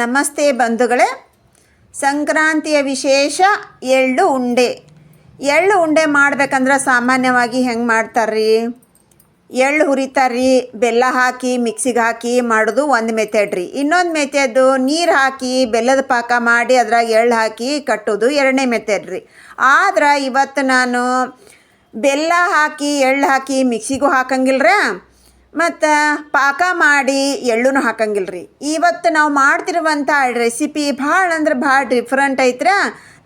ನಮಸ್ತೆ ಬಂಧುಗಳೇ. ಸಂಕ್ರಾಂತಿಯ ವಿಶೇಷ ಎಳ್ಳು ಉಂಡೆ. ಎಳ್ಳು ಉಂಡೆ ಮಾಡ್ಬೇಕಂದ್ರೆ ಸಾಮಾನ್ಯವಾಗಿ ಹೆಂಗೆ ಮಾಡ್ತಾರ್ರಿ? ಎಳ್ಳು ಹುರಿತಾರ್ರಿ, ಬೆಲ್ಲ ಹಾಕಿ, ಮಿಕ್ಸಿಗೆ ಹಾಕಿ ಮಾಡೋದು ಒಂದು ಮೆಥಡ್ ರೀ ಇನ್ನೊಂದು ಮೆಥೆಡು ನೀರು ಹಾಕಿ, ಬೆಲ್ಲದ ಪಾಕ ಮಾಡಿ ಅದ್ರಾಗ ಎಳ್ಳು ಹಾಕಿ ಕಟ್ಟೋದು ಎರಡನೇ ಮೆಥಡ್ ರೀ ಆದ್ರೆ ಇವತ್ತು ನಾನು ಬೆಲ್ಲ ಹಾಕಿ, ಎಳ್ಳು ಹಾಕಿ ಮಿಕ್ಸಿಗೂ ಹಾಕಂಗಿಲ್ರ? ಮತ್ತು ಪಾಕ ಮಾಡಿ ಎಳ್ಳುನು ಹಾಕಂಗಿಲ್ಲ ರೀ ಇವತ್ತು ನಾವು ಮಾಡ್ತಿರುವಂಥ ರೆಸಿಪಿ ಭಾಳ ಅಂದ್ರೆ ಭಾಳ ಡಿಫ್ರೆಂಟ್ ಐತ್ರ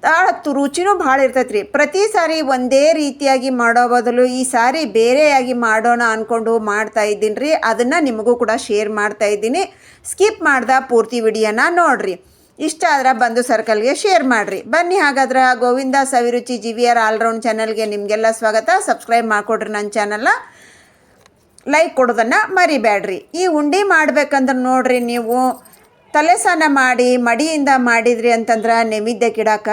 ಭಾಳ ರುಚಿನೂ ಭಾಳ ಇರ್ತೈತೆ ರೀ ಪ್ರತಿ ಸಾರಿ ಒಂದೇ ರೀತಿಯಾಗಿ ಮಾಡೋ ಬದಲು ಈ ಸಾರಿ ಬೇರೆಯಾಗಿ ಮಾಡೋಣ ಅಂದ್ಕೊಂಡು ಮಾಡ್ತಾ ಇದ್ದೀನಿ ರೀ ಅದನ್ನು ನಿಮಗೂ ಕೂಡ ಶೇರ್ ಮಾಡ್ತಾ ಇದ್ದೀನಿ. ಸ್ಕಿಪ್ ಮಾಡ್ದ ಪೂರ್ತಿ ವಿಡಿಯೋನ ನೋಡಿರಿ. ಇಷ್ಟ ಆದ್ರೆ ಬಂದು ಸರ್ಕಲ್ಗೆ ಶೇರ್ ಮಾಡಿರಿ. ಬನ್ನಿ ಹಾಗಾದ್ರೆ Govinda Saviruchi G V R all round ಚಾನಲ್ಗೆ ನಿಮಗೆಲ್ಲ ಸ್ವಾಗತ. ಸಬ್ಸ್ಕ್ರೈಬ್ ಮಾಡಿಕೊಡ್ರಿ ನನ್ನ ಚಾನಲ್ನ ಲೈಕ್ ಕೊಡೋದನ್ನು ಮರಿಬೇಡ್ರಿ. ಈ ಉಂಡೆ ಮಾಡ್ಬೇಕಂದ್ರೆ ನೋಡ್ರಿ ನೀವು ತಲೆ ಸ್ನಾನ ಮಾಡಿ, ಮಡಿಯಿಂದ ಮಾಡಿದ್ರಿ ಅಂತಂದ್ರೆ ನೈವೇದ್ಯಕ್ಕೆ ಗಿಡಕ್ಕ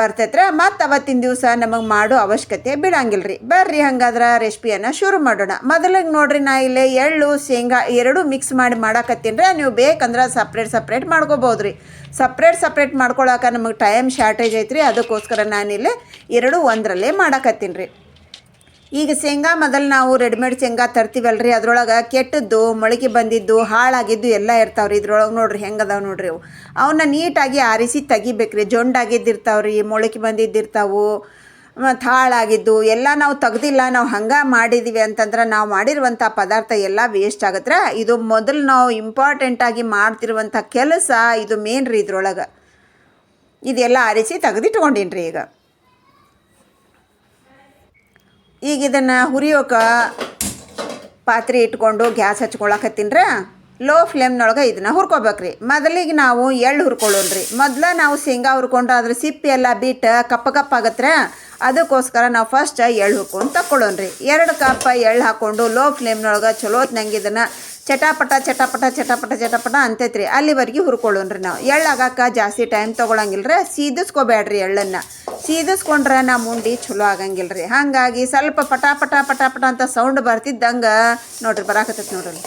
ಬರ್ತೈತ್ರ. ಮತ್ತು ಅವತ್ತಿನ ದಿವಸ ನಮಗೆ ಮಾಡೋ ಅವಶ್ಯಕತೆ ಬಿಡಂಗಿಲ್ಲ ರೀ ಬರ್ರಿ ಹಂಗಾದ್ರೆ ರೆಸಿಪಿಯನ್ನು ಶುರು ಮಾಡೋಣ. ಮೊದಲಿಗೆ ನೋಡ್ರಿ ನಾ ಇಲ್ಲೇ ಎಳ್ಳು, ಶೇಂಗಾ ಎರಡೂ ಮಿಕ್ಸ್ ಮಾಡಿ ಮಾಡಾಕತ್ತೀನಿ ನೀವು ಬೇಕಂದ್ರೆ ಸಪ್ರೇಟ್ ಸಪ್ರೇಟ್ ಮಾಡ್ಕೋಬೋದು ರೀ ಸಪ್ರೇಟ್ ಸಪ್ರೇಟ್ ಮಾಡ್ಕೊಳಕ್ಕೆ ನಮಗೆ ಟೈಮ್ ಶಾರ್ಟೇಜ್ ಐತ್ರಿ. ಅದಕ್ಕೋಸ್ಕರ ನಾನಿಲ್ಲಿ ಎರಡು ಒಂದರಲ್ಲೇ ಮಾಡಾಕತ್ತೀನಿ ರೀ ಈಗ ಶೇಂಗಾ ಮೊದಲು ನಾವು ರೆಡಿಮೇಡ್ ಶೇಂಗಾ ತರ್ತೀವಲ್ರಿ, ಅದರೊಳಗೆ ಕೆಟ್ಟದ್ದು ಮೊಳಕೆ ಬಂದಿದ್ದು, ಹಾಳಾಗಿದ್ದು ಎಲ್ಲ ಇರ್ತಾವ್ರಿ. ಇದ್ರೊಳಗೆ ನೋಡ್ರಿ ಹೆಂಗೆ ಅದಾವೆ ನೋಡ್ರಿ ಅವು. ಅವನ್ನ ನೀಟಾಗಿ ಆರಿಸಿ ತೆಗಿಬೇಕ್ರಿ. ಜೊಂಡಾಗಿದ್ದಿರ್ತಾವ್ರಿ, ಮೊಳಕೆ ಬಂದಿದ್ದಿರ್ತಾವು, ಮತ್ತು ಹಾಳಾಗಿದ್ದು, ಎಲ್ಲ ನಾವು ತೆಗ್ದಿಲ್ಲ, ನಾವು ಹಂಗೆ ಮಾಡಿದ್ದೀವಿ ಅಂತಂದ್ರೆ ನಾವು ಮಾಡಿರುವಂಥ ಪದಾರ್ಥ ಎಲ್ಲ ವೇಸ್ಟ್ ಆಗತ್ತೆ ಇದು ಮೊದಲು ನಾವು ಇಂಪಾರ್ಟೆಂಟಾಗಿ ಮಾಡ್ತಿರುವಂಥ ಕೆಲಸ ಇದು ಮೇನ್ ರೀ ಇದ್ರೊಳಗೆ. ಇದೆಲ್ಲ ಆರಿಸಿ ತೆಗೆದಿಟ್ಕೊಂಡಿನ್ರಿ ಈಗ. ಈಗ ಇದನ್ನು ಹುರಿಯೋಕೆ ಪಾತ್ರೆ ಇಟ್ಕೊಂಡು ಗ್ಯಾಸ್ ಹಚ್ಕೊಳಕತ್ತೀನಿ ರೀ ಲೋ ಫ್ಲೇಮ್ನೊಳಗೆ ಇದನ್ನು ಹುರ್ಕೋಬೇಕ್ರಿ. ಮೊದಲಿಗೆ ನಾವು ಎಳ್ಳು ಹುರ್ಕೊಳ್ಳೋಣ್ರಿ. ಮೊದಲ ನಾವು ಶೇಂಗಾ ಹುರ್ಕೊಂಡು ಅದ್ರ ಸಿಪ್ಪಿ ಎಲ್ಲ ಬಿಟ್ಟು ಕಪ್ಪ ಕಪ್ಪಾಗತ್ತೆ ಆಗತ್ತೆ ಅದಕ್ಕೋಸ್ಕರ ನಾವು ಫಸ್ಟ್ ಎಳ್ಳು ಹುರ್ಕೊಂಡು ತಕ್ಕೊಳ್ಳೋಣ್ರಿ. ಎರಡು ಕಪ್ ಎಳ್ಳು ಹಾಕ್ಕೊಂಡು ಲೋ ಫ್ಲೇಮ್ನೊಳಗೆ ಚಲೋತ್ನಂಗೆ ಇದನ್ನು ಚಟಾಪಟ ಚಟಾಪಟ ಚಟಾಪಟ ಚಟಾಪಟ ರೀ ಅಲ್ಲಿವರೆಗೆ ಹುರ್ಕೊಳ್ಳೋಣ್ರಿ ನಾವು. ಎಳ್ಳು ಆಗಾಕ ಜಾಸ್ತಿ ಟೈಮ್ ತೊಗೊಳಂಗಿಲ್ಲ ರೀ ಸೀದಿಸ್ಕೋಬೇಡ್ರಿ ಎಳ್ಳನ್ನು. ಸೀದಿಸ್ಕೊಂಡ್ರೆ ನಮ್ಮ ಉಂಡಿ ಚಲೋ ಆಗಂಗಿಲ್ಲ ರೀ ಹಾಗಾಗಿ ಸ್ವಲ್ಪ ಪಟ ಪಟ ಅಂತ ಸೌಂಡ್ ಬರ್ತಿದ್ದಂಗೆ ನೋಡ್ರಿ, ಬರಾಕತ್ತೈತಿ ನೋಡ್ರಿ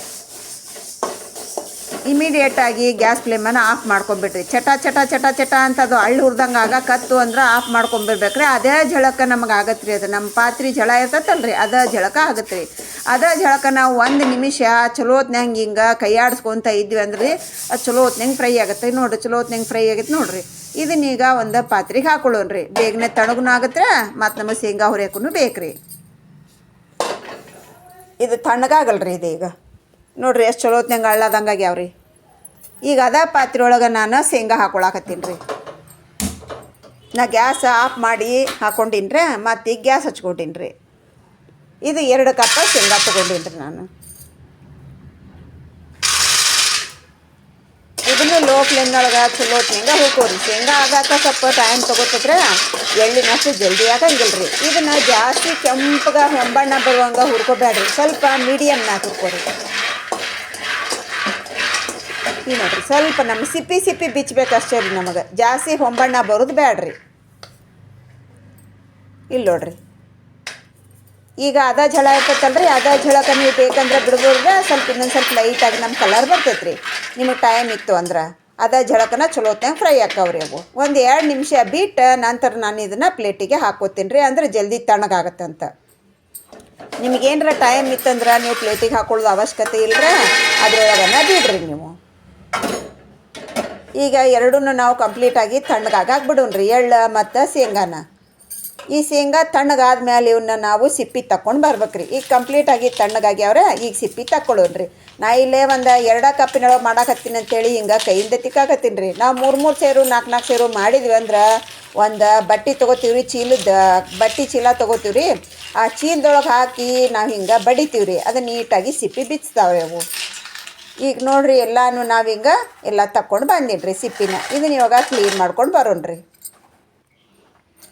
ಇಮಿಡಿಯೇಟಾಗಿ ಗ್ಯಾಸ್ ಫ್ಲೇಮನ್ನು ಆಫ್ ಮಾಡ್ಕೊಂಬಿಡ್ರಿ ಚಟ ಚಟ ಚಟ ಚಟ ಅಂತ ಅದು ಹಳ್ಳಿ ಹುರ್ದಂಗೆ ಆಗ ಕತ್ತು ಅಂದ್ರೆ ಆಫ್ ಮಾಡ್ಕೊಂಬಿಡ್ಬೇಕ್ರಿ ಅದೇ ಝಳಕ ನಮಗೆ ಆಗತ್ತೆ ರೀ ಅದು. ನಮ್ಮ ಪಾತ್ರೆ ಝಳ ಇರ್ತೈತಲ್ರಿ. ಅದೇ ಝಳಕ ಆಗತ್ತೆ ರೀ ಅದ ಝಳಕ ನಾವು ಒಂದು ನಿಮಿಷ ಚಲೋತ್ನಂಗೆ ಹಿಂಗೆ ಕೈಯಾಡಿಸ್ಕೊತ ಇದ್ವಿ ಅಂದ್ರೆ, ಅದು ಚಲೋತ್ನಂಗೆ ಫ್ರೈ ಆಗುತ್ತೆ. ಚಲೋ ಹೊತ್ನಂಗೆ ಫ್ರೈ ಆಗೈತೆ ನೋಡ್ರಿ. ಇದನ್ನೀಗ ಒಂದು ಪಾತ್ರೆಗೆ ಹಾಕೊಳ್ಳೋಣ್ರಿ. ಬೇಗನೆ ತಣಗುನು ಆಗತ್ತೆ ಮತ್ತು ನಮಗೆ ಶೇಂಗಾ ಹುರಿಯೋಕ್ಕೂ ಬೇಕ್ರಿ. ಇದು ತಣ್ಣಗಾಗಲ್ರಿ ಇದು ಈಗ. ನೋಡ್ರಿ ಎಷ್ಟು ಚಲೋತ್ನಂಗೆ ಅಳ್ಳಾದಂಗೆ ಆಗ್ಯಾವ್ರಿ ಈಗ ಅದ ಪಾತ್ರೆ ಒಳಗೆ ನಾನು ಶೇಂಗಾ ಹಾಕೊಳಕತ್ತೀನಿ ರೀ. ನಾ ಗ್ಯಾಸ್ ಆಫ್ ಮಾಡಿ ಹಾಕೊಂಡಿನಿ ರೀ, ಮತ್ತು ಈಗ ಗ್ಯಾಸ್ ಹಚ್ಕೊಂಡೀನಿ ರೀ. ಇದು ಎರಡು ಕಪ್ಪ ಶೇಂಗಾ ತೊಗೊಂಡೀನಿ ರೀ ನಾನು. ಇದನ್ನು ಲೋ ಫ್ಲೇಮ್ನೊಳಗೆ ಚಲೋ ಹೊತ್ನ್ಯಾಗ ಹೋಗೋರಿ ಶೇಂಗಾ ಆಗಾಕ ಸ್ವಲ್ಪ ಟೈಮ್ ತೊಗೋತದ್ರೆ ಎಳ್ಳಿನಷ್ಟು ಜಲ್ದಿ ಆಗಂಗಿಲ್ಲ ರೀ. ಇದನ್ನು ಜಾಸ್ತಿ ಕೆಂಪಗೆ ಹೊಂಬಣ್ಣ ಬರುವಂಗೆ ಹುರ್ಕೋಬೇಡ್ರಿ ಸ್ವಲ್ಪ ಮೀಡಿಯಮ್ನಾಗ ಹುರ್ಕೋರಿ. ಈ ನೋಡ್ರಿ. ಸ್ವಲ್ಪ ನಮ್ಮ ಸಿಪ್ಪಿ ಸಿಪ್ಪಿ ಬಿಚ್ಚಬೇಕಷ್ಟೇ ರೀ ನಮಗೆ. ಜಾಸ್ತಿ ಹೊಂಬಣ್ಣ ಬರೋದು ಬ್ಯಾಡ್ರಿ. ಇಲ್ಲಿ ನೋಡ್ರಿ. ಈಗ ಅದ ಝಳ ಇರ್ತೈತಲ್ರಿ, ಅದ ಝಳಕ ನೀವು ಬೇಕಂದ್ರೆ ಬಿಡ್ಬೋದ್ರೆ ಸ್ವಲ್ಪ ಇನ್ನೊಂದು ಸ್ವಲ್ಪ ಲೈಟಾಗಿ ನಮ್ಮ ಕಲರ್ ಬರ್ತೈತೆ ರೀ ನಿಮಗೆ ಟೈಮ್ ಇತ್ತು ಅಂದ್ರೆ ಅದ ಝಳಕನ ಚಲೋತ್ನಾಗ ಫ್ರೈ ಹಾಕವ್ರಿ ಅವು. ಒಂದು ಎರಡು ನಿಮಿಷ ಬಿಟ್ಟು ನಂತರ ನಾನು ಇದನ್ನು ಪ್ಲೇಟಿಗೆ ಹಾಕೋತೀನಿ ರೀ, ಅಂದ್ರೆ ಜಲ್ದಿ ತಣ್ಣಗಾಗತ್ತಂತ. ನಿಮಗೇನಾರ ಟೈಮ್ ಇತ್ತಂದ್ರೆ ನೀವು ಪ್ಲೇಟಿಗೆ ಹಾಕೊಳ್ಳೋದು ಅವಶ್ಯಕತೆ ಇಲ್ಲರೆ ಅದ್ರೊಳಗನ ಬಿಡ್ರಿ ನೀವು. ಈಗ ಎರಡೂ ನಾವು ಕಂಪ್ಲೀಟಾಗಿ ತಣ್ಣಗಾಗಕ್ಕೆ ರೀ. ಎಳ್ಳು ಮತ್ತು ಶೇಂಗಾನ. ಈ ಶೇಂಗಾ ತಣ್ಣಗಾದ್ಮೇಲೆ ಇವನ್ನ ನಾವು ಸಿಪ್ಪಿ ತಕೊಂಡು ಬರ್ಬೇಕ್ರಿ ಈಗ ಕಂಪ್ಲೀಟಾಗಿ ತಣ್ಣಗಾಗ್ಯಾವ್ರೆ ಈಗ ಸಿಪ್ಪಿ ತಕ್ಕೊಳ್ಳೋಣ್ರಿ ನಾ ಇಲ್ಲೇ ಒಂದು ಎರಡ ಕಪ್ಪಿನೊಳಗೆ ಮಾಡಾಕತ್ತೀನಿ ಅಂತೇಳಿ ಹಿಂಗೆ ಕೈಯಿಂದ ತಿಕ್ಕಾಕತ್ತೀನಿ ರೀ. ನಾವು ಮೂರು ಮೂರು ಸೇರು ನಾಲ್ಕು ನಾಲ್ಕು ಸೇರು ಮಾಡಿದ್ವಿ ಅಂದ್ರೆ ಒಂದು ಬಟ್ಟೆ ತೊಗೋತೀವಿ ರೀ, ಚೀಲದ ಬಟ್ಟೆ ಚೀಲ ತೊಗೋತೀವಿ ರೀ. ಆ ಚೀಲದೊಳಗೆ ಹಾಕಿ ನಾವು ಹಿಂಗೆ ಬಡಿತೀವಿ ರೀ. ಅದು ನೀಟಾಗಿ ಸಿಪ್ಪಿ ಬಿಚ್ತಾವೆ ಅವು. ಈಗ ನೋಡ್ರಿ ಎಲ್ಲಾನು ನಾವೀಗ ಎಲ್ಲ ತಕ್ಕೊಂಡು ಬಂದೀನಿ ರೀ ಸಿಪ್ಪಿನ. ಇದನ್ನ ಇವಾಗ ಕ್ಲೀನ್ ಮಾಡ್ಕೊಂಡು ಬರೋಣ್ರಿ.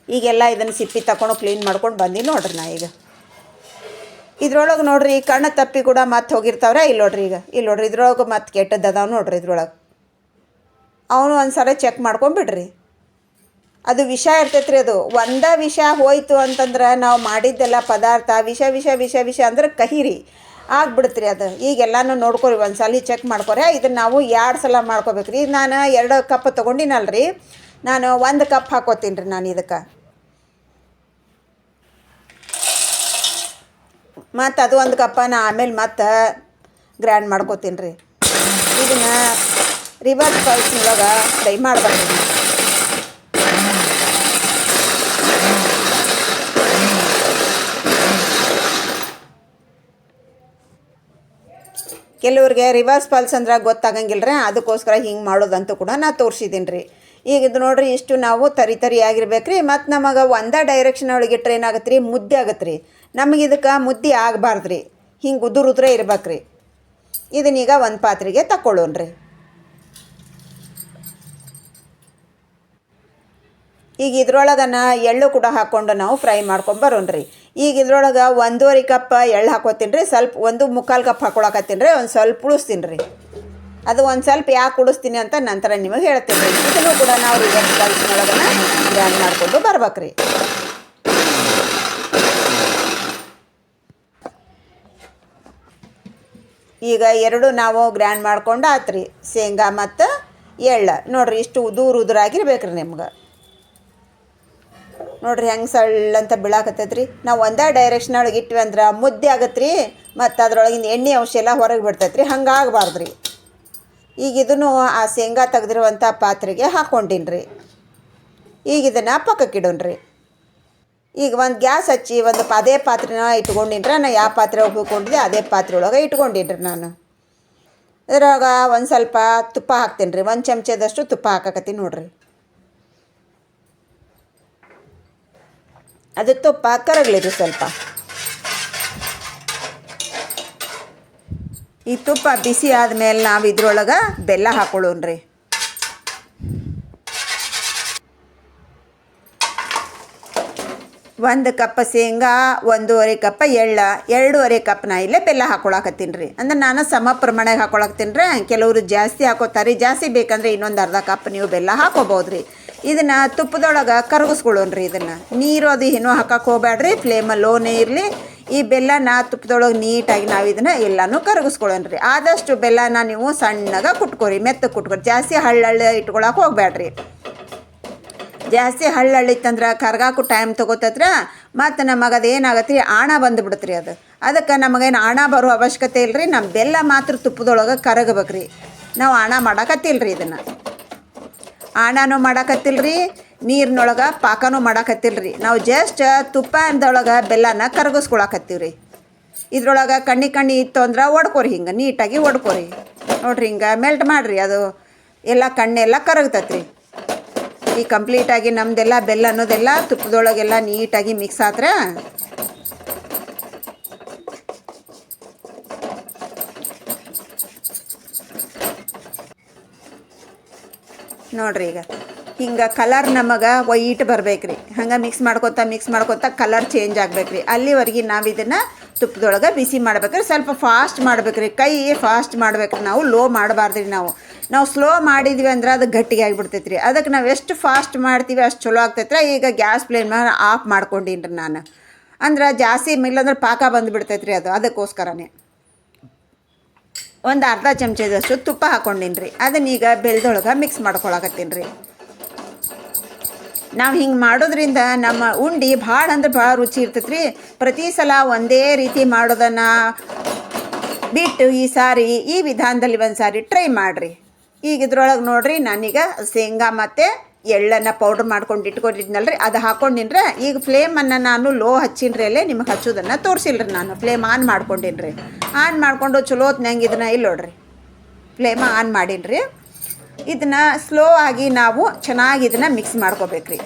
ಈಗೆಲ್ಲ ಇದನ್ನು ಸಿಪ್ಪಿ ತಕೊಂಡು ಕ್ಲೀನ್ ಮಾಡ್ಕೊಂಡು ಬಂದು ನೋಡ್ರಿ ನಾ ಈಗ. ಇದ್ರೊಳಗೆ ನೋಡ್ರಿ ಕಣ್ಣು ತಪ್ಪಿ ಕೂಡ ಮತ್ತೆ ಹೋಗಿರ್ತಾವ್ರೆ ಇಲ್ಲಿ ನೋಡ್ರಿ ಈಗ. ಇಲ್ಲಿ ನೋಡ್ರಿ ಇದ್ರೊಳಗೆ ಮತ್ತೆ ಕೆಟ್ಟದ್ದು ಅದಾವೆ ನೋಡ್ರಿ ಇದ್ರೊಳಗೆ. ಅವನು ಒಂದು ಸಲ ಚೆಕ್ ಮಾಡ್ಕೊಂಬಿಡ್ರಿ ಅದು ವಿಷ ಇರ್ತೈತ್ರಿ ಅದು. ಒಂದೇ ವಿಷ ಹೋಯ್ತು ಅಂತಂದ್ರೆ ನಾವು ಮಾಡಿದ್ದೆಲ್ಲ ಪದಾರ್ಥ ವಿಷ ವಿಷ ವಿಷ ವಿಷ ಅಂದ್ರೆ ಕಹಿ ರೀ ಆಗ್ಬಿಡುತ್ತೆ ಅದು. ಈಗ ಎಲ್ಲನೂ ನೋಡ್ಕೊರಿ ಒಂದು ಸಲ ಚೆಕ್ ಮಾಡ್ಕೊರಿ ಇದನ್ನು ನಾವು ಎರಡು ಸಲ ಮಾಡ್ಕೋಬೇಕು ರೀ ನಾನು ಎರಡು ಕಪ್ ತೊಗೊಂಡಿನಲ್ರಿ. ನಾನು ಒಂದು ಕಪ್ ಹಾಕೋತೀನಿ ರೀ ನಾನು ಇದಕ್ಕೆ. ಮತ್ತು ಅದು ಒಂದು ಕಪ್ಪ ನಾ ಆಮೇಲೆ ಮತ್ತೆ ಗ್ರ್ಯಾಂಡ್ ಮಾಡ್ಕೋತೀನಿ ರೀ ಇದನ್ನು ರಿವರ್ಸ್ ಪಲ್ಸ್ನೊಳಗೆ ಫ್ರೈ ಮಾಡ್ಬೇಕು ಕೆಲವ್ರಿಗೆ ರಿವರ್ಸ್ ಪಲ್ಸ್ ಅಂದ್ರೆ ಗೊತ್ತಾಗಂಗಿಲ್ಲ ರೀ ಅದಕ್ಕೋಸ್ಕರ ಹಿಂಗೆ ಮಾಡೋದಂತೂ ಕೂಡ ನಾ ತೋರಿಸಿದ್ದೀನಿ ರೀ ಈಗ ಇದು ನೋಡ್ರಿ, ಇಷ್ಟು ನಾವು ತರಿ ತರಿ ಆಗಿರ್ಬೇಕು ರೀ ಮತ್ತು ನಮಗೆ ಒಂದೇ ಡೈರೆಕ್ಷನ್ ಒಳಗೆ ಇಟ್ಟರೆ ಏನಾಗತ್ತೆ ರೀ ಮುದ್ದೆ ಆಗತ್ತೆ ರೀ ನಮಗೆ ಇದಕ್ಕೆ ಮುದ್ದೆ ಆಗಬಾರ್ದು ರೀ ಹಿಂಗೆ ಉದುರು ಉದುರೇ ಇರ್ಬೇಕು ರೀ ಇದನ್ನೀಗ ಒಂದು ಪಾತ್ರೆಗೆ ತಗೊಳ್ಳೋಣ ರೀ ಈಗ ಇದ್ರೊಳಗನ್ನು ಎಳ್ಳು ಕೂಡ ಹಾಕ್ಕೊಂಡು ನಾವು ಫ್ರೈ ಮಾಡ್ಕೊಂಡು ಬರೋಣ್ರಿ. ಈಗ ಇದ್ರೊಳಗೆ ಒಂದೂವರೆ ಕಪ್ ಎಳ್ಳು ಹಾಕೋತೀನಿ ರೀ. ಸ್ವಲ್ಪ ಒಂದು ಮುಕ್ಕಾಲು ಕಪ್ ಹಾಕೊಳಕತ್ತೀನಿ ರೀ. ಒಂದು ಸ್ವಲ್ಪ ಉಳಿಸ್ತೀನಿ ರೀ. ಅದು ಒಂದು ಸ್ವಲ್ಪ ಯಾಕೆ ಉಳಿಸ್ತೀನಿ ಅಂತ ನಂತರ ನಿಮಗೆ ಹೇಳ್ತೀನಿ ರೀ. ಇದನ್ನು ಕೂಡ ನಾವು ರಿವರ್ಸ್ ಕಲ್ಸಿನೊಳಗನ ಗ್ರ್ಯಾಂಡ್ ಮಾಡಿಕೊಂಡು ಬರ್ಬೇಕು ರೀ. ಈಗ ಎರಡು ನಾವು ಗ್ರ್ಯಾಂಡ್ ಮಾಡ್ಕೊಂಡು ಆತ್ರಿ. ಶೇಂಗಾ ಮತ್ತು ಎಳ್ಳು. ನೋಡಿರಿ ಇಷ್ಟು ಉದುರು ಉದುರಾಗಿರ್ಬೇಕು ರೀ ನಿಮ್ಗೆ. ನೋಡ್ರಿ ಹೆಂಗೆ ಸಳ್ಳ ಅಂತ ಬೀಳಾಕತ್ತೈತ್ರಿ. ನಾವು ಒಂದೇ ಡೈರೆಕ್ಷನ್ ಒಳಗೆ ಇಟ್ವಿ ಅಂದ್ರೆ ಮುದ್ದೆ ಆಗತ್ತೆ ರೀ ಮತ್ತು ಅದ್ರೊಳಗಿನ ಎಣ್ಣೆ ಅಂಶ ಎಲ್ಲ ಹೊರಗೆ ಬಿಡ್ತೈತೆ ರೀ ಹಂಗೆ ಆಗಬಾರ್ದು ರೀ ಈಗ ಇದನ್ನು ಆ ಶೇಂಗಾ ತೆಗೆದಿರುವಂಥ ಪಾತ್ರೆಗೆ ಹಾಕ್ಕೊಂಡಿನಿ ರೀ ಈಗ ಇದನ್ನು ಪಕ್ಕಕ್ಕೆ ಇಡೋಣ್ರಿ. ಈಗ ಒಂದು ಗ್ಯಾಸ್ ಹಚ್ಚಿ ಒಂದು ಅದೇ ಪಾತ್ರೆನ ಇಟ್ಕೊಂಡಿನ ನಾನು ಯಾವ ಪಾತ್ರೆ ಹೋಗ್ಕೊಂಡಿದ್ದೆ ಅದೇ ಪಾತ್ರೆ ಒಳಗೆ ಇಟ್ಕೊಂಡಿನ್ರಿ ನಾನು. ಇದ್ರಾಗ ಒಂದು ಸ್ವಲ್ಪ ತುಪ್ಪ ಹಾಕ್ತೀನಿ ರೀ ಒಂದು ಚಮಚದಷ್ಟು ತುಪ್ಪ ಹಾಕಕತ್ತೀನಿ ನೋಡ್ರಿ. ಅದು ತುಪ್ಪ, ಕರಗಲಿದೆ ಸ್ವಲ್ಪ. ಈ ತುಪ್ಪ ಬಿಸಿ ಆದಮೇಲೆ ನಾವು ಇದ್ರೊಳಗೆ ಬೆಲ್ಲ ಹಾಕೊಳ್ಳೋಣ್ರಿ. ಒಂದು ಕಪ್ ಶೇಂಗಾ, ಒಂದೂವರೆ ಕಪ್ ಎಳ್ಳ, ಎರಡೂವರೆ ಕಪ್ ನಾ ಇಲ್ಲೇ ಬೆಲ್ಲ ಹಾಕೊಳಕತ್ತೀನಿ ರೀ. ಅಂದ್ರೆ ನಾನು ಸಮ ಪ್ರಮಾಣಕ್ಕೆ ಹಾಕೊಳಕತ್ತೀನಿ ರೀ. ಕೆಲವರು ಜಾಸ್ತಿ ಹಾಕೋತಾರೆ. ಜಾಸ್ತಿ ಬೇಕಂದ್ರೆ ಇನ್ನೊಂದು ಅರ್ಧ ಕಪ್ ನೀವು ಬೆಲ್ಲ ಹಾಕೋಬೋದು ರೀ ಇದನ್ನು ತುಪ್ಪದೊಳಗೆ ಕರಗಿಸ್ಕೊಳ್ಳೋಣ್ರಿ ಇದನ್ನು. ನೀರು ಅದು ಏನೂ ಹಾಕಕ್ಕೆ ಹೋಗ್ಬೇಡ್ರಿ ಫ್ಲೇಮಲ್ಲಿ ಲೋನೇ ಇರಲಿ. ಈ ಬೆಲ್ಲನ ತುಪ್ಪದೊಳಗೆ ನೀಟಾಗಿ ನಾವು ಇದನ್ನು ಎಲ್ಲನೂ ಕರಗಿಸ್ಕೊಳ್ಳೋಣ್ರಿ. ಆದಷ್ಟು ಬೆಲ್ಲನ ನೀವು ಸಣ್ಣಗೆ ಕುಟ್ಕೊರಿ, ಮೆತ್ತಗೆ ಕುಟ್ಕೊರಿ. ಜಾಸ್ತಿ ಹಳ್ಳಳ್ಳಿ ಇಟ್ಕೊಳಕ್ಕೆ ಹೋಗ್ಬೇಡ್ರಿ ಜಾಸ್ತಿ ಹಳ್ಳಳ್ಳಿತ್ತಂದ್ರೆ ಕರ್ಗಾಕು ಟೈಮ್ ತೊಗೋತತ್ರ ಮತ್ತು ನಮಗೆ ಅದು ಏನಾಗತ್ತೆ ರೀ ಆಣ ಬಂದುಬಿಡುತ್ತೆ ಅದು. ಅದಕ್ಕೆ ನಮಗೇನು ಆಣ ಬರೋ ಅವಶ್ಯಕತೆ ಇಲ್ಲ ರೀ ನಮ್ಮ ಬೆಲ್ಲ ಮಾತ್ರ ತುಪ್ಪದೊಳಗೆ ಕರಗಬೇಕು ರೀ ನಾವು ಆಣ ಮಾಡಕತ್ತಿಲ್ಲ ರೀ ಇದನ್ನು. ಆಣನೂ ಮಾಡಾಕತ್ತಿಲ್ಲ ರೀ ನೀರಿನೊಳಗೆ ಪಾಕನೂ ಮಾಡಕತ್ತಿಲ್ಲ ರೀ ನಾವು ಜಸ್ಟ್ ತುಪ್ಪ ಅಂದೊಳಗೆ ಬೆಲ್ಲನ ಕರಗಿಸ್ಕೊಳಕತ್ತೀವಿ ರೀ ಇದ್ರೊಳಗೆ ಕಣ್ಣಿ ಕಣ್ಣಿ ಇತ್ತು ಅಂದ್ರೆ ಒಡ್ಕೊರಿ ಹಿಂಗೆ, ನೀಟಾಗಿ ಒಡ್ಕೊರಿ. ನೋಡ್ರಿ ಹಿಂಗೆ ಮೆಲ್ಟ್ ಮಾಡಿರಿ, ಅದು ಎಲ್ಲ ಕಣ್ಣೆಲ್ಲ ಕರಗ್ತೈತೆ ರೀ ಈ ಕಂಪ್ಲೀಟಾಗಿ ನಮ್ಮದೆಲ್ಲ ಬೆಲ್ಲ ಅನ್ನೋದೆಲ್ಲ ತುಪ್ಪದೊಳಗೆಲ್ಲ ನೀಟಾಗಿ ಮಿಕ್ಸ್ ಆದ್ರೆ ನೋಡ್ರಿ ಈಗ. ಹಿಂಗೆ ಕಲರ್ ನಮಗೆ ವೈಟ್ ಬರ್ಬೇಕು ರೀ ಹಂಗೆ ಮಿಕ್ಸ್ ಮಾಡ್ಕೊತ ಮಿಕ್ಸ್ ಮಾಡ್ಕೊತ ಕಲರ್ ಚೇಂಜ್ ಆಗ್ಬೇಕು ರೀ ಅಲ್ಲಿವರೆಗೆ ನಾವು ಇದನ್ನು ತುಪ್ಪದೊಳಗೆ ಬಿಸಿ ಮಾಡ್ಬೇಕ್ರಿ. ಸ್ವಲ್ಪ ಫಾಸ್ಟ್ ಮಾಡ್ಬೇಕ್ರಿ. ಕೈ ಫಾಸ್ಟ್ ಮಾಡ್ಬೇಕು ನಾವು. ಲೋ ಮಾಡಬಾರ್ದ್ರಿ ನಾವು. ನಾವು ಸ್ಲೋ ಮಾಡಿದ್ವಿ ಅಂದ್ರೆ ಅದು ಗಟ್ಟಿಗೆ ಆಗಿಬಿಡ್ತೈತೆ ಅದಕ್ಕೆ ನಾವು ಎಷ್ಟು ಫಾಸ್ಟ್ ಮಾಡ್ತೀವಿ, ಅಷ್ಟು ಚಲೋ ಆಗ್ತೈತ್ರ. ಈಗ ಗ್ಯಾಸ್ ಫ್ಲೇಮ್ ಆಫ್ ಮಾಡ್ಕೊಂಡಿನ್ರಿ ನಾನು. ಅಂದ್ರೆ ಜಾಸ್ತಿ ಇಲ್ಲಾಂದ್ರೆ ಪಾಕ ಬಂದುಬಿಡ್ತೈತೆ ಅದು. ಅದಕ್ಕೋಸ್ಕರನೇ. ಒಂದು ಅರ್ಧ ಚಮಚದಷ್ಟು ತುಪ್ಪ ಹಾಕ್ಕೊಂಡಿನಿ ರೀ ಅದನ್ನೀಗ ಬೆಲ್ದೊಳಗೆ ಮಿಕ್ಸ್ ಮಾಡ್ಕೊಳಕತ್ತೀನಿ ರೀ ನಾವು ಹಿಂಗೆ ಮಾಡೋದ್ರಿಂದ ನಮ್ಮ ಉಂಡೆ ಭಾಳ ಅಂದ್ರೆ ಭಾಳ ರುಚಿ ಇರ್ತೈತೆ ರೀ ಪ್ರತಿ ಸಲ ಒಂದೇ ರೀತಿ ಮಾಡೋದನ್ನು ಬಿಟ್ಟು ಈ ಸಾರಿ, ಈ ವಿಧಾನದಲ್ಲಿ ಒಂದು ಸಾರಿ ಟ್ರೈ ಮಾಡಿರಿ. ಈಗ ಇದ್ರೊಳಗೆ ನೋಡಿರಿ ನಾನೀಗ ಶೇಂಗಾ ಮತ್ತು ಎಳ್ಳನ್ನು ಪೌಡ್ರ್ ಮಾಡ್ಕೊಂಡು ಇಟ್ಕೊಂಡಿದ್ನಲ್ರಿ? ಅದು ಹಾಕೊಂಡಿನ್ರೆ ಈಗ ಫ್ಲೇಮನ್ನು ನಾನು ಲೋ ಹಚ್ಚಿನ್ರಿ ಅಲ್ಲೇ ನಿಮಗೆ ಹಚ್ಚೋದನ್ನು ತೋರಿಸಿಲ್ರಿ ನಾನು. Flame on ಮಾಡ್ಕೊಂಡಿನ್ರಿ. ಆನ್ ಮಾಡಿಕೊಂಡು ಚಲೋ ಹೊತ್ನಂಗೆ ಇದನ್ನು ಇಲ್ಲ ನೋಡ್ರಿ. ಫ್ಲೇಮ ಆನ್ ಮಾಡಿನ್ರಿ. ಇದನ್ನ ಸ್ಲೋ ಆಗಿ ನಾವು ಚೆನ್ನಾಗಿ ಇದನ್ನು ಮಿಕ್ಸ್ ಮಾಡ್ಕೋಬೇಕ್ರಿ.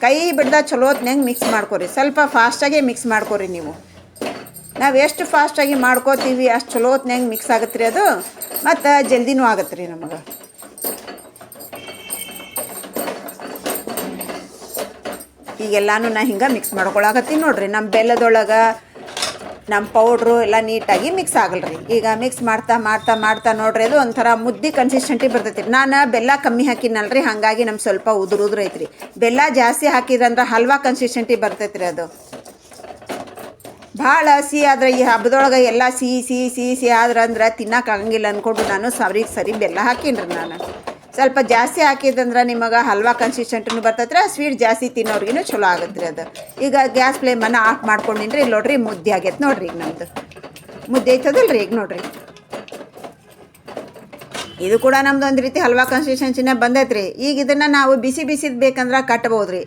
ಕೈ ಬಿಡ್ದ ಚಲೋ ಹೊತ್ನಂಗೆ ಮಿಕ್ಸ್ ಮಾಡ್ಕೊರಿ. ಸ್ವಲ್ಪ ಫಾಸ್ಟಾಗೆ ಮಿಕ್ಸ್ ಮಾಡ್ಕೊರಿ ನೀವು. ನಾವು ಎಷ್ಟು ಫಾಸ್ಟಾಗಿ ಮಾಡ್ಕೋತೀವಿ, ಅಷ್ಟು ಚಲೋ ಹೊತ್ನ್ಯಾಗ ಮಿಕ್ಸ್ ಆಗತ್ತೆ ರೀ ಅದು. ಮತ್ತು ಜಲ್ದಿನೂ ಆಗತ್ತೆ ರೀ ನಮಗೆ. ಈಗೆಲ್ಲಾನು ನಾ ಹಿಂಗೆ ಮಿಕ್ಸ್ ಮಾಡ್ಕೊಳಕತ್ತೀನಿ ನೋಡ್ರಿ. ನಮ್ಮ ಬೆಲ್ಲದೊಳಗೆ ನಮ್ಮ ಪೌಡ್ರು ಎಲ್ಲ ನೀಟಾಗಿ ಮಿಕ್ಸ್ ಆಗಲ್ರಿ. ಈಗ ಮಿಕ್ಸ್ ಮಾಡ್ತಾ ಮಾಡ್ತಾ ಮಾಡ್ತಾ ನೋಡ್ರಿ ಅದು ಒಂಥರ ಮುದ್ದೆ ಕನ್ಸಿಸ್ಟೆಂಟಿ ಬರ್ತೈತಿ. ರೀ ನಾನು ಬೆಲ್ಲ ಕಮ್ಮಿ ಹಾಕಿನಲ್ರಿ ಹಾಗಾಗಿ ನಮ್ಗೆ ಸ್ವಲ್ಪ ಉದುರು ಉದುರು ಐತ್ರಿ. ಬೆಲ್ಲ ಜಾಸ್ತಿ ಹಾಕಿದ್ರಂದ್ರೆ ಹಲ್ವಾ ಕನ್ಸಿಸ್ಟೆಂಟಿ ಬರ್ತೈತಿ ರೀ ಅದು. ಭಾಳ ಸಿಹಿ ಆದ್ರೆ ಈ ಹಬ್ಬದೊಳಗೆ ಎಲ್ಲ ಸಿಹಿ ಸಿಹಿ ಸಿಹಿ ಸಿಹಿ ಆದ್ರೆ ಅಂದ್ರೆ ತಿನ್ನಕ್ಕೆ ಆಗಂಗಿಲ್ಲ ಅಂದ್ಕೊಂಡು ನಾನು ಸರಿಗೆ ಸರಿ ಬೆಲ್ಲ ಹಾಕೀನಿ ನಾನು. ಸ್ವಲ್ಪ ಜಾಸ್ತಿ ಹಾಕಿದಂದ್ರೆ ನಿಮಗೆ ಹಲ್ವಾ ಕನ್ಸಿಸ್ಟೆಂಟ್ನು ಬರ್ತೈತ್ರಿ ಸ್ವೀಟ್ ಜಾಸ್ತಿ ತಿನ್ನೋರಿಗೂ ಚಲೋ ಆಗುತ್ತೆ ರೀ ಅದು. ಈಗ ಗ್ಯಾಸ್ ಫ್ಲೇಮನ್ನು ಆಫ್ ಮಾಡ್ಕೊಂಡಿನ್ರಿ ಇಲ್ಲಿ ನೋಡ್ರಿ ಮುದ್ದೆ ಆಗೈತೆ ನೋಡ್ರಿ ಈಗ ನಮ್ಮದು ಮುದ್ದೆ ಐತದಲ್ಲ ರೀ ಈಗ ನೋಡ್ರಿ. ಇದು ಕೂಡ ನಮ್ದು ಒಂದು ರೀತಿ ಹಲ್ವಾ ಕನ್ಸಿಸ್ಟೆನ್ಸಿನ ಬಂದೈತೆ ಈಗ ಇದನ್ನು ನಾವು ಬಿಸಿ ಬಿಸಿದು ಬೇಕಂದ್ರೆ ಕಟ್ಬೋದು ರೀ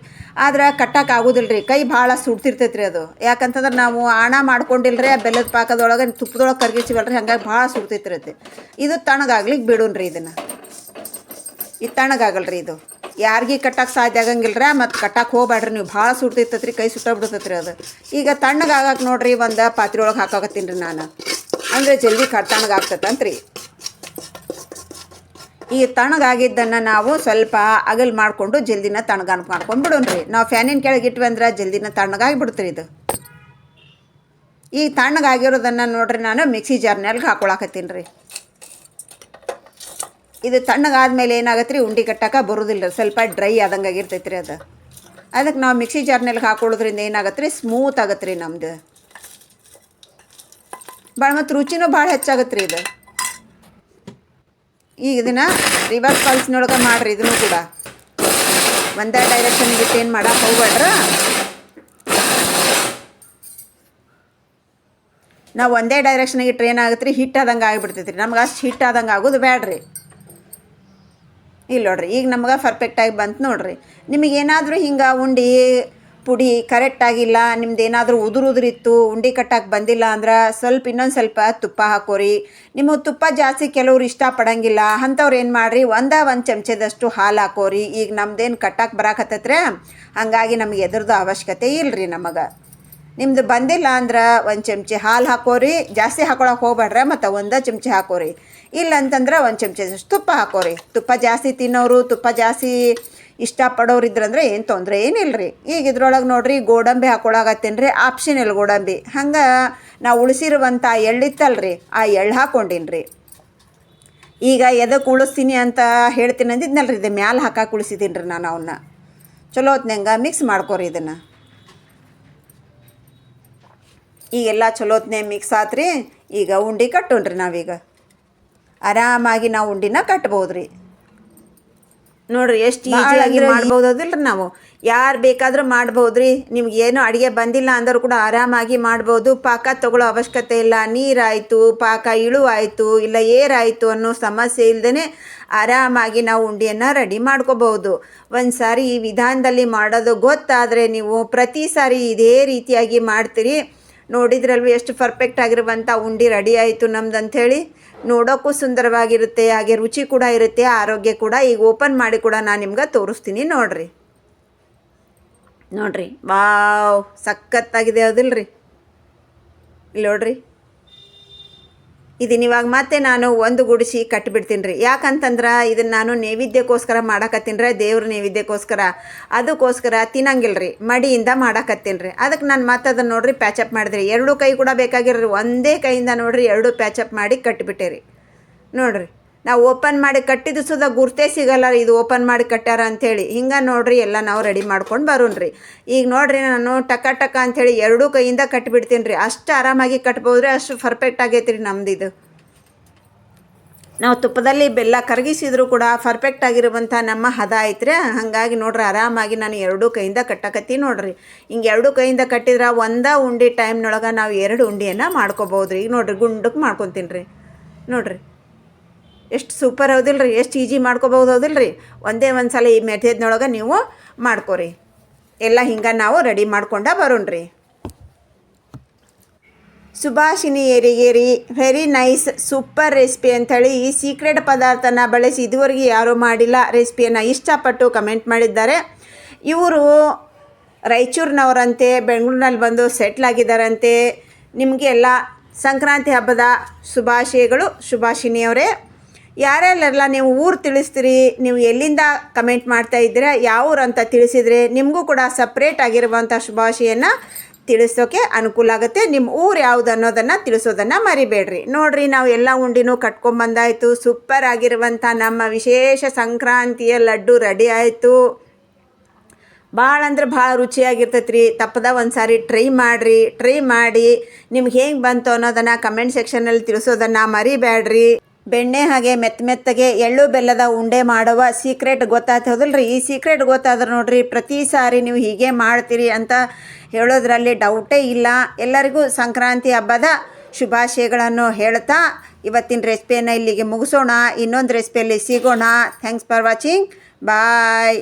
ಆದ್ರೆ ಕಟ್ಟಕ್ಕೆ ಆಗೋದಿಲ್ಲ ರೀ ಕೈ ಭಾಳ ಸುಡ್ತಿರ್ತೈತೆ ರೀ ಅದು. ಯಾಕಂತಂದ್ರೆ ನಾವು ಆಣ ಮಾಡ್ಕೊಂಡಿಲ್ಲ ರೀ ಆ ಬೆಲ್ಲದ ಪಾಕದೊಳಗೆ ತುಪ್ಪದೊಳಗೆ ಕರ್ಗಿಸಿವಲ್ಲ ರೀ ಹಂಗಾಗಿ ಭಾಳ ಸುಡ್ತಿರ್ತೈತೆ. ಇದು ತಣ್ಣಗಾಗ್ಲಿಕ್ಕೆ ಬಿಡೋಣ ರೀ ಇದನ್ನು. ಇದು ತಣ್ಣಗಾಗಲ್ರಿ ರೀ ಇದು. ಯಾರಿಗೆ ಕಟ್ಟಕ್ಕೆ ಸಾಧ್ಯ ಆಗಂಗಿಲ್ಲ ರೀ ಮತ್ತು ಕಟ್ಟಕ್ಕೆ ಹೋಗ್ಬೇಡ್ರಿ ನೀವು. ಭಾಳ ಸುಡ್ತೈತೈತೆ ರೀ ಕೈ ಸುಟ್ಟೋಗ್ಬಿಡ್ತೈತೆ ರೀ ಅದು. ಈಗ ತಣ್ಣಗಾಗಕ್ಕೆ ನೋಡ್ರಿ, ಒಂದು ಪಾತ್ರೆ ಒಳಗೆ ಹಾಕಾಕತ್ತೀನಿ ರೀ ನಾನು. ಅಂದರೆ ಜಲ್ದಿ ರೀ ಈ ತಣ್ಣಗಾಗಿದ್ದನ್ನು ನಾವು ಸ್ವಲ್ಪ ಅಗಲ್ ಮಾಡಿಕೊಂಡು ಜಲ್ದಿನ ತಣ್ಣಗಾನ ಮಾಡ್ಕೊಂಡು ಬಿಡೋಣ್ರಿ. ನಾವು ಫ್ಯಾನಿನ ಕೆಳಗೆ ಇಟ್ವಿ ಅಂದ್ರೆ ಜಲ್ದಿನ ತಣ್ಣಗಾಗಿ ಬಿಡ್ತೀರಿ ಇದು. ಈ ತಣ್ಣಗಾಗಿರೋದನ್ನು ನೋಡ್ರಿ ನಾನು ಮಿಕ್ಸಿ ಜಾರ್ನಲ್ಲಿ ಹಾಕೊಳಕತ್ತೀನಿ ರೀ. ಇದು ತಣ್ಣಗಾದ್ಮೇಲೆ ಏನಾಗತ್ತೆ ರೀ ಉಂಡಿ ಕಟ್ಟಕ್ಕೆ ಬರೋದಿಲ್ಲ ರೀ ಸ್ವಲ್ಪ ಡ್ರೈ ಆದಂಗೆ ಆಗಿರ್ತೈತೆ ರೀ ಅದು. ಅದಕ್ಕೆ ನಾವು ಮಿಕ್ಸಿ ಜಾರ್ನಲ್ಲಿ ಹಾಕೊಳ್ಳೋದ್ರಿಂದ ಏನಾಗತ್ತೆ ರೀ ಸ್ಮೂತ್ ಆಗತ್ತೆ ರೀ ನಮ್ದು. ಭಾಳ ಮತ್ತು ರುಚಿನೂ ಭಾಳ ಹೆಚ್ಚಾಗತ್ತೆ ರೀ ಇದು. ಈಗ ಇದನ್ನು ರಿವರ್ಸ್ ಕಾಲ್ಸ್ನೊಳಗೆ ಮಾಡಿರಿ ಇದನ್ನು ಕೂಡ. ಒಂದೇ ಡೈರೆಕ್ಷನ್ ಬಿಟ್ಟು ಏನು ಮಾಡಕ್ಕೆ ಹೋಗ್ಬೇಡ್ರ ನಾವು ಒಂದೇ ಡೈರೆಕ್ಷನ್ಗೆ ಟ್ರೈನ್ ಆಗುತ್ತೆ ರೀ ಹಿಟ್ಟಾದಂಗೆ ಆಗಿಬಿಡ್ತೈತೆ ರೀ ನಮ್ಗೆ ಅಷ್ಟು ಹಿಟ್ಟಾದಂಗೆ ಆಗೋದು ಬೇಡ್ರಿ ಇಲ್ಲ ನೋಡ್ರಿ, ಈಗ ನಮ್ಗೆ ಪರ್ಫೆಕ್ಟಾಗಿ ಬಂತು ನೋಡ್ರಿ. ನಿಮಗೇನಾದರೂ ಹಿಂಗೆ ಉಂಡೆ, ಪುಡಿ ಕರೆಕ್ಟಾಗಿಲ್ಲ ನಿಮ್ದು ಏನಾದರೂ ಉದುರು ಉದುರಿತ್ತು ಉಂಡೆ ಬಂದಿಲ್ಲ ಅಂದ್ರೆ ಸ್ವಲ್ಪ ಇನ್ನೊಂದು ಸ್ವಲ್ಪ ತುಪ್ಪ ಹಾಕೋರಿ. ನಿಮಗೆ ತುಪ್ಪ ಜಾಸ್ತಿ ಕೆಲವ್ರು ಇಷ್ಟಪಡಂಗಿಲ್ಲ, ಅಂಥವ್ರು ಏನು ಮಾಡಿರಿ, ಒಂದೇ ಒಂದು ಚಮಚದಷ್ಟು ಹಾಲು ಹಾಕೋರಿ. ಈಗ ನಮ್ದೇನು ಕಟ್ಟಕ್ಕೆ ಬರಾಕತ್ತೈತ್ರೆ ಹಂಗಾಗಿ ನಮಗೆ ಎದ್ರದ್ದು ಅವಶ್ಯಕತೆ ಇಲ್ಲರಿ ನಮಗೆ. ನಿಮ್ದು ಬಂದಿಲ್ಲ ಅಂದ್ರೆ ಒಂದು ಚಮಚಿ ಹಾಲು ಹಾಕೋರಿ, ಜಾಸ್ತಿ ಹಾಕೊಳಕ್ಕೆ ಹೋಗ್ಬೇಡ್ರೆ, ಮತ್ತು ಒಂದು ಚಮಚಿ ಹಾಕೋರಿ. ಇಲ್ಲ ಅಂತಂದ್ರೆ ಒಂದು ಚಮಚೆ ತುಪ್ಪ ಹಾಕೋರಿ. ತುಪ್ಪ ಜಾಸ್ತಿ ತಿನ್ನೋರು, ತುಪ್ಪ ಜಾಸ್ತಿ ಇಷ್ಟಪಡೋರು ಇದ್ರಂದ್ರೆ ಏನು ತೊಂದರೆ ಏನಿಲ್ಲ ರೀ ಈಗ ಇದ್ರೊಳಗೆ ನೋಡ್ರಿ, ಗೋಡಂಬಿ ಹಾಕೊಳಗತ್ತೇನು ರೀ ಆಪ್ಷನಲ್ ಗೋಡಂಬಿ. ಹಂಗೆ ನಾವು ಉಳಿಸಿರುವಂಥ ಎಳ್ಳಿತ್ತಲ್ರಿ ಆ ಎಳ್ಳು ಹಾಕ್ಕೊಂಡಿನಿ ರೀ ಈಗ ಎದಕ್ಕೆ ಉಳಿಸ್ತೀನಿ ಅಂತ ಹೇಳ್ತೀನಿ ಅಂದಿದ್ನಲ್ಲ ರೀ ಇದು ಮ್ಯಾಲೆ ಹಾಕಕ್ಕೆ ಉಳಿಸಿದ್ದೀನಿ ರೀ ನಾನು ಅವನ್ನ ಚಲೋ ಹೊತ್ನಂಗೆ ಮಿಕ್ಸ್ ಮಾಡ್ಕೋರಿ ಇದನ್ನು. ಈಗೆಲ್ಲ ಚಲೋತ್ನೆ ಮಿಕ್ಸ್ ಆತ್ರಿ ಈಗ ಉಂಡೆ ಕಟ್ಟೋಣ್ರಿ ನಾವೀಗ. ಆರಾಮಾಗಿ ನಾವು ಉಂಡಿನ ಕಟ್ಬೋದು ರೀ ನೋಡ್ರಿ ಎಷ್ಟು ಈಜಿಯಾಗಿ ಮಾಡ್ಬೋದು ಅದಿಲ್ಲ ನಾವು. ಯಾರು ಬೇಕಾದರೂ ಮಾಡ್ಬೋದು ರೀ ನಿಮ್ಗೆ ಏನು ಅಡುಗೆ ಬಂದಿಲ್ಲ ಅಂದರೂ ಕೂಡ ಆರಾಮಾಗಿ ಮಾಡ್ಬೋದು. ಪಾಕ ತಗೊಳ್ಳೋ ಅವಶ್ಯಕತೆ ಇಲ್ಲ ನೀರಾಯಿತು ಪಾಕ ಇಳುವಾಯಿತು ಇಲ್ಲ ಏರಾಯಿತು ಅನ್ನೋ ಸಮಸ್ಯೆ ಇಲ್ಲದೇ ಆರಾಮಾಗಿ ನಾವು ಉಂಡೆಯನ್ನು ರೆಡಿ ಮಾಡ್ಕೋಬಹುದು. ಒಂದು ಸಾರಿ ಈ ವಿಧಾನದಲ್ಲಿ ಮಾಡೋದು ಗೊತ್ತಾದರೆ ನೀವು ಪ್ರತಿ ಸಾರಿ ಇದೇ ರೀತಿಯಾಗಿ ಮಾಡ್ತೀರಿ. ನೋಡಿದ್ರಲ್ವ ಎಷ್ಟು ಪರ್ಫೆಕ್ಟ್ ಆಗಿರುವಂಥ ಉಂಡೆ ರೆಡಿ ಆಯಿತು ನಮ್ದು ಅಂಥೇಳಿ ನೋಡೋಕ್ಕೂ ಸುಂದರವಾಗಿರುತ್ತೆ, ಹಾಗೆ ರುಚಿ ಕೂಡ ಇರುತ್ತೆ, ಆರೋಗ್ಯ ಕೂಡ. ಈಗ ಓಪನ್ ಮಾಡಿ ಕೂಡ ನಾನು ನಿಮ್ಗೆ ತೋರಿಸ್ತೀನಿ ನೋಡ್ರಿ. ನೋಡ್ರಿ, ವಾವ್, ಸಖತ್ತಾಗಿದೆ ಅದಿಲ್ರಿ. ಇಲ್ಲಿ ನೋಡ್ರಿ. ಇದನ್ನ ಇವಾಗ ಮತ್ತೆ ನಾನು ಒಂದು ಗುಡಿಸಿ ಕಟ್ಟಿಬಿಡ್ತೀನಿ ರೀ ಯಾಕಂತಂದ್ರೆ ಇದನ್ನು ನಾನು ನೈವೇದ್ಯಕ್ಕೋಸ್ಕರ ಮಾಡಕತ್ತೀನಿ ದೇವ್ರ ನೈವೇದ್ಯಕ್ಕೋಸ್ಕರ. ಅದಕ್ಕೋಸ್ಕರ ತಿನ್ನಂಗಿಲ್ಲ ರೀ ಮಡಿಯಿಂದ ಮಾಡಕತ್ತೀನಿ ರೀ ಅದಕ್ಕೆ ನಾನು ಮತ್ತೆ ಅದನ್ನು ನೋಡ್ರಿ ಪ್ಯಾಚಪ್ ಮಾಡಿದ್ರಿ. ಎರಡು ಕೈ ಕೂಡ ಬೇಕಾಗಿರ್ರಿ ಒಂದೇ ಕೈಯಿಂದ ನೋಡ್ರಿ ಎರಡು ಪ್ಯಾಚಪ್ ಮಾಡಿ ಕಟ್ಟಿಬಿಟ್ಟೆ ರೀ ನೋಡ್ರಿ. ನಾವು ಓಪನ್ ಮಾಡಿ ಕಟ್ಟಿದ್ದು ಸುದ ಗುರ್ತೇ ಸಿಗಲ್ಲ ಇದು ಓಪನ್ ಮಾಡಿ ಕಟ್ಟಾರ ಅಂಥೇಳಿ ಹಿಂಗೆ ನೋಡ್ರಿ ಎಲ್ಲ ನಾವು ರೆಡಿ ಮಾಡ್ಕೊಂಡು ಬರೋಣ್ರಿ. ಈಗ ನೋಡ್ರಿ ನಾನು ಟಕ ಟಕ ಅಂಥೇಳಿ ಎರಡೂ ಕೈಯಿಂದ ಕಟ್ಬಿಡ್ತೀನಿ ರೀ. ಅಷ್ಟು ಆರಾಮಾಗಿ ಕಟ್ಬೋದ್ರಿ, ಅಷ್ಟು ಪರ್ಫೆಕ್ಟ್ ಆಗೈತೆ ರೀ ನಮ್ದು ಇದು. ನಾವು ತುಪ್ಪದಲ್ಲಿ ಬೆಲ್ಲ ಕರಗಿಸಿದ್ರೂ ಕೂಡ ಪರ್ಫೆಕ್ಟ್ ಆಗಿರುವಂಥ ನಮ್ಮ ಹದ ಐತ್ರಿ ಹಾಗಾಗಿ ನೋಡ್ರಿ ಆರಾಮಾಗಿ ನಾನು ಎರಡೂ ಕೈಯಿಂದ ಕಟ್ಟಕತ್ತಿ ನೋಡ್ರಿ. ಹಿಂಗೆ ಎರಡೂ ಕೈಯಿಂದ ಕಟ್ಟಿದ್ರೆ ಒಂದೇ ಉಂಡೆ ಟೈಮ್ನೊಳಗೆ ನಾವು ಎರಡು ಉಂಡಿಯನ್ನು ಮಾಡ್ಕೋಬೋದು ರೀ ಈಗ ನೋಡ್ರಿ ಗುಂಡಕ್ಕೆ ಮಾಡ್ಕೊತೀನಿ ರೀ. ನೋಡ್ರಿ. ಎಷ್ಟು ಸೂಪರ್ ಹೌದಿಲ್ಲ ರೀ ಎಷ್ಟು ಈಜಿ ಮಾಡ್ಕೋಬೋದು ಹೌದಿಲ್ಲ ರೀ ಒಂದೇ ಒಂದು ಸಲ ಈ ಮೆಥೇದ್ನೊಳಗೆ ನೀವು ಮಾಡ್ಕೊರಿ. ಎಲ್ಲ ಹಿಂಗೆ ನಾವು ರೆಡಿ ಮಾಡ್ಕೊಂಡ ಬರೋಣ್ರಿ. Subhashini Erigeri very nice super recipe ಅಂಥೇಳಿ ಈ ಸೀಕ್ರೆಟ್ ಪದಾರ್ಥನ ಬಳಸಿ ಇದುವರೆಗೆ ಯಾರೂ ಮಾಡಿಲ್ಲ ರೆಸಿಪಿಯನ್ನು ಇಷ್ಟಪಟ್ಟು ಕಮೆಂಟ್ ಮಾಡಿದ್ದಾರೆ. ಇವರು ರಾಯಚೂರಿನವರಂತೆ, ಬೆಂಗಳೂರಿನಲ್ಲಿ ಬಂದು ಸೆಟ್ಲ್ ಆಗಿದ್ದಾರಂತೆ. ನಿಮಗೆಲ್ಲ ಸಂಕ್ರಾಂತಿ ಹಬ್ಬದ ಶುಭಾಶಯಗಳು. ಶುಭಾಷಿನಿಯವರೇ ಯಾರ್ಯಾರೆಲ್ಲ ನೀವು ಊರು ತಿಳಿಸ್ತೀರಿ, ನೀವು ಎಲ್ಲಿಂದ ಕಮೆಂಟ್ ಮಾಡ್ತಾ ಇದ್ದೀರಾ, ಯಾವ ಊರು ಅಂತ ತಿಳಿಸಿದರೆ ನಿಮಗೂ ಕೂಡ ಸಪ್ರೇಟ್ ಆಗಿರುವಂಥ ಶುಭಾಶಯನ್ನು ತಿಳಿಸೋಕೆ ಅನುಕೂಲ ಆಗುತ್ತೆ. ನಿಮ್ಮ ಊರು ಯಾವುದು ಅನ್ನೋದನ್ನು ತಿಳಿಸೋದನ್ನು ಮರಿಬೇಡ್ರಿ. ನೋಡ್ರಿ, ನಾವು ಎಲ್ಲ ಉಂಡಿನೂ ಕಟ್ಕೊಂಬಂದಾಯಿತು ಸೂಪರ್ ಆಗಿರುವಂಥ ನಮ್ಮ ವಿಶೇಷ ಸಂಕ್ರಾಂತಿಯ ಲಡ್ಡು ರೆಡಿ ಆಯಿತು. ಭಾಳ ಅಂದ್ರೆ ಭಾಳ ರುಚಿಯಾಗಿರ್ತೈತೆ ರೀ ತಪ್ಪದ ಒಂದು ಸಾರಿ ಟ್ರೈ ಮಾಡಿರಿ. ಟ್ರೈ ಮಾಡಿ ನಿಮ್ಗೆ ಹೇಗೆ ಬಂತು ಅನ್ನೋದನ್ನು ಕಮೆಂಟ್ ಸೆಕ್ಷನಲ್ಲಿ ತಿಳಿಸೋದನ್ನು ಮರಿಬೇಡ್ರಿ. ಬೆಣ್ಣೆ ಹಾಗೆ ಮೆತ್ತ ಮೆತ್ತಗೆ ಎಳ್ಳು ಬೆಲ್ಲದ ಉಂಡೆ ಮಾಡುವ ಸೀಕ್ರೆಟ್ ಗೊತ್ತಾಯ್ತು. ಹೌದಲ್ರಿ? ಈ ಸೀಕ್ರೆಟ್ ಗೊತ್ತಾದ್ರೆ ನೋಡ್ರಿ, ಪ್ರತಿ ಸಾರಿ ನೀವು ಹೀಗೆ ಮಾಡ್ತೀರಿ ಅಂತ ಹೇಳೋದ್ರಲ್ಲಿ ಡೌಟೇ ಇಲ್ಲ. ಎಲ್ಲರಿಗೂ ಸಂಕ್ರಾಂತಿ ಹಬ್ಬದ ಶುಭಾಶಯಗಳನ್ನು ಹೇಳ್ತಾ ಇವತ್ತಿನ ರೆಸಿಪಿಯನ್ನು ಇಲ್ಲಿಗೆ ಮುಗಿಸೋಣ. ಇನ್ನೊಂದು ರೆಸಿಪಿಯಲ್ಲಿ ಸಿಗೋಣ. Thanks for watching bye